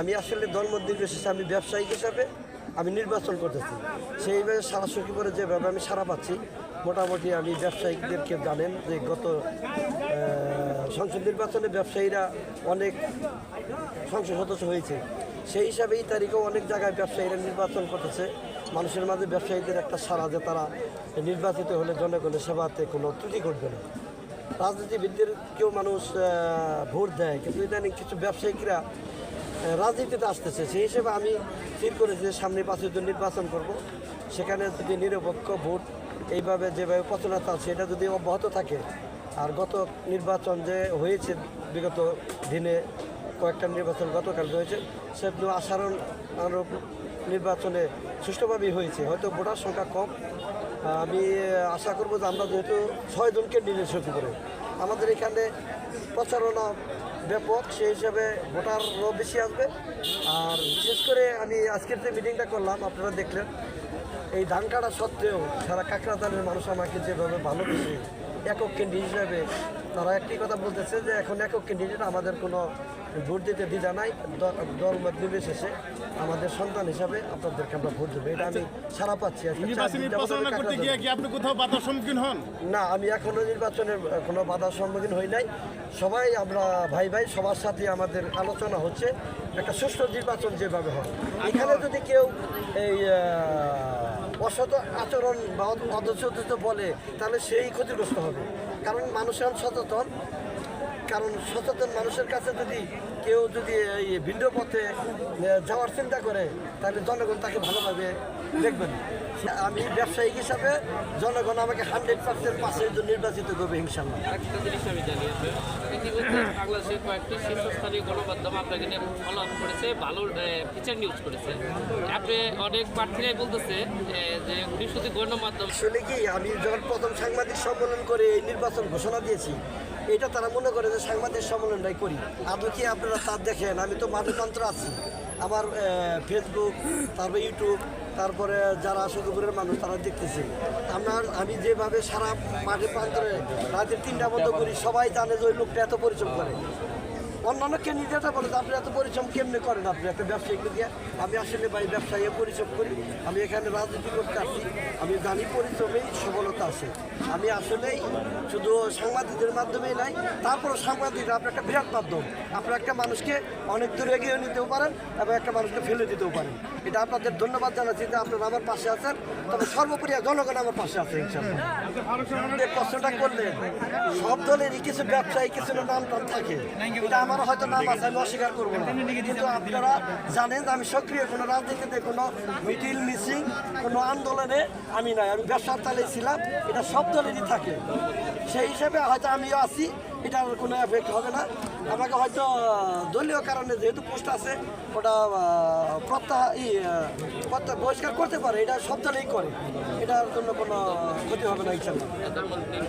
আমি আসলে ধর্ম নির্বিশেষে আমি ব্যবসায়িক হিসাবে আমি নির্বাচন করতেছি। সেইভাবে সারা সখীপুরে যেভাবে আমি সারা পাচ্ছি, মোটামুটি আমি ব্যবসায়িকদেরকে জানেন যে গত সংসদ নির্বাচনে ব্যবসায়ীরা অনেক সংসদ সদস্য হয়েছে। সেই হিসাবে এই তারিখেও অনেক জায়গায় ব্যবসায়ীরা নির্বাচন করতেছে। মানুষের মাঝে ব্যবসায়ীদের একটা সারা যে তারা নির্বাচিত হলে জনগণের সেবাতে কোনো ত্রুটি ঘটবে না। রাজনীতিবিদদের কেউ মানুষ ভোট দেয়, কিন্তু ইদানিং কিছু ব্যবসায়িকরা রাজনীতিতে আসতেছে। সেই হিসেবে আমি স্থির করেছি যে সামনে পাঁচই জুন নির্বাচন করব। সেখানে যদি নিরপেক্ষ ভোট, এইভাবে যেভাবে প্রচলতা আছে, এটা যদি অব্যাহত থাকে, আর গত নির্বাচন যে হয়েছে, বিগত দিনে কয়েকটা নির্বাচন গতকাল হয়েছে, সেগুলো আসারণ নির্বাচনে সুষ্ঠুভাবেই হয়েছে। হয়তো ভোটার সংখ্যা কম আমি আশা করব যে আমরা যেহেতু ছয় জনকে নির্দেশন করে, আমাদের এখানে প্রচারণা ব্যাপক, সেই হিসাবে ভোটারও বেশি আসবে। আর বিশেষ করে আমি আজকের যে মিটিংটা করলাম, আপনারা দেখলেন, এই ধান কাটা সত্ত্বেও সারা কাকড়াতালের মানুষ আমাকে যেভাবে ভালোবেসে একক ক্যান্ডিডেট হিসাবে তারা একটি কথা বলতেছে যে, এখন একক ক্যান্ডিডেট আমাদের কোনো ভোট দিতে দ্বিধা নাই দল মত নির্বিশেষে আমাদের সন্তান হিসাবে আপনাদেরকে আমরা ভোট দেবো। এটা আমি সারা পাচ্ছি। না আমি এখনও নির্বাচনের কোনো বাধার সম্মুখীন হই নাই। সবাই আমরা ভাই ভাই সবার সাথে আমাদের আলোচনা হচ্ছে। একটা সুষ্ঠু নির্বাচন যেভাবে হয় এখানে যদি কেউ এই অসৎ আচরণ বা অদ- বলে তাহলে সেই ক্ষতিগ্রস্ত হবে। কারণ মানুষ এখন সচেতন। কারণ সচেতন মানুষের কাছে যদি কেউ যদি এই ভিন্ন পথে যাওয়ার চিন্তা করে তাহলে জনগণ তাকে ভালোভাবে দেখবেন। আমি ব্যবসায়িক হিসাবে জনগণ আমাকে হান্ড্রেড পার্সেন্ট পাশে নির্বাচিত করবে ইনশাল্লাহ। আরেকটা জিনিস আমি জানি বাংলাদেশের কয়েকটি শীর্ষস্থানীয় গণমাধ্যম আপনাকে নিয়ে ফলো আপ করেছে ভালো ফিচার নিউজ করেছে। আপনি অনেক প্রার্থীরাই বলতেছে যে উনি শুধু গণমাধ্যম কি আমি যখন প্রথম সাংবাদিক সম্মেলন করে এই নির্বাচন ঘোষণা দিয়েছি এটা তারা মনে করে যে সাংবাদিক সম্মেলনটাই করি। আদৌ কি আপনারা তার দেখেন? আমি তো মাদকতন্ত্র আছি। আমার ফেসবুক তারপরে ইউটিউব তারপরে যারা সুদূরের মানুষ, তারা দেখতেছে। আমার, আমি যেভাবে সারা মাঠে প্রান্তরে রাতের তিনটা বন্ধ করি, সবাই জানে যে ওই লোকটা এত পরিশ্রম করে। অন্যান্য ক্যান্ডিডেটরা বলে আপনি এত পরিশ্রম কেমনে করেন আপনি? একটা ব্যবসায়িক দিয়ে আমি আসলে ভাই ব্যবসায়ী পরিশ্রম করি, আমি এখানে রাজনীতি করতে আসি আমি জানি পরিশ্রমেই সফলতা আছে। আমি আসলেই শুধু সাংবাদিকদের মাধ্যমেই নাই তারপরে সাংবাদিকরা আপনার একটা বিরাট মাধ্যম। আপনার একটা মানুষকে অনেক দূরে এগিয়ে নিতেও পারেন এবং একটা মানুষকে ফেলে দিতেও পারেন। এটা আপনাদের ধন্যবাদ জানাচ্ছি যে আপনারা আমার পাশে আছেন। তবে সর্বোপরি জনগণ আমার পাশে আছে প্রশ্নটা করলেন, সব দলেরই কিছু ব্যবসায়ী, কিছু নাম টাম থাকে। এটা আমার হয়তো নাম আছে আমি অস্বীকার করব না। কিন্তু আপনারা জানেন যে আমি সক্রিয়, কোনো রাজনীতিতে, কোনো মিটিং মিসিং কোনো আন্দোলনে আমি নাই। আমি ব্যবসার তালে ছিলাম, এটা সব দলেরই থাকে। সেই হিসাবে হয়তো আমিও আছি এটার কোনো এফেক্ট হবে না। আমাকে হয়তো দলীয় কারণে যেহেতু পোস্ট আছে, ওটা প্রত্যাহ বহিষ্কার করতে পারে, এটা সব দলেই করে। এটার জন্য কোনো ক্ষতি হবে না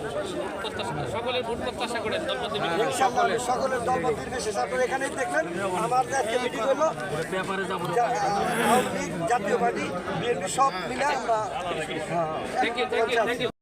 প্রত্যাশা সকলের ভোট প্রত্যাশা করেন দলবদ্ধ সকলের দল নির্বিশেষে আপনারা এখানেই দেখলেন আমার যে মিটিং হলো জাতীয় পার্টি বিএনপি সব মিলে আমরা থ্যাংক ইউ থ্যাংক ইউ